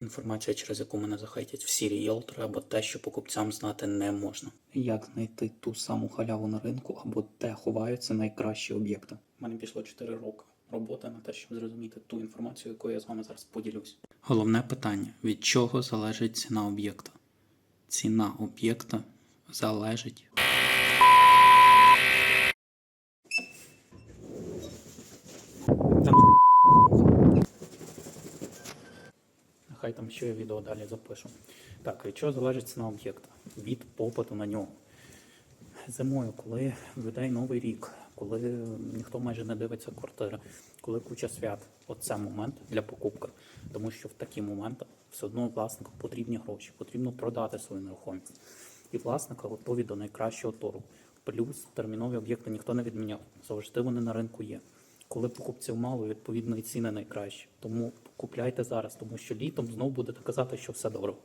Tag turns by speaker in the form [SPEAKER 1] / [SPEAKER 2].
[SPEAKER 1] Інформація, через яку мене захейтять всі ріелтори, або те, що покупцям знати не можна. Як знайти ту саму халяву на ринку, або де ховаються найкращі об'єкти? У мене пішло 4 роки роботи на те, щоб зрозуміти ту інформацію, якою я з вами зараз поділюсь. Головне питання: від чого залежить ціна об'єкта? Ціна об'єкта залежить. Нехай там ще відео далі запишу. Так, від чого залежить ціна об'єкта? Від попиту на нього. Зимою, коли в людей новий рік, коли ніхто майже не дивиться квартири, коли куча свят, оце момент для покупки. Тому що в такі моменти все одно власнику потрібні гроші, потрібно продати свою нерухомість. І власника готові до найкращого торгу. Плюс термінові об'єкти ніхто не відміняв. Завжди вони на ринку є. Коли покупців мало, відповідно і ціни найкращі. Тому купляйте зараз, тому що літом знову будете казати, що все дорого.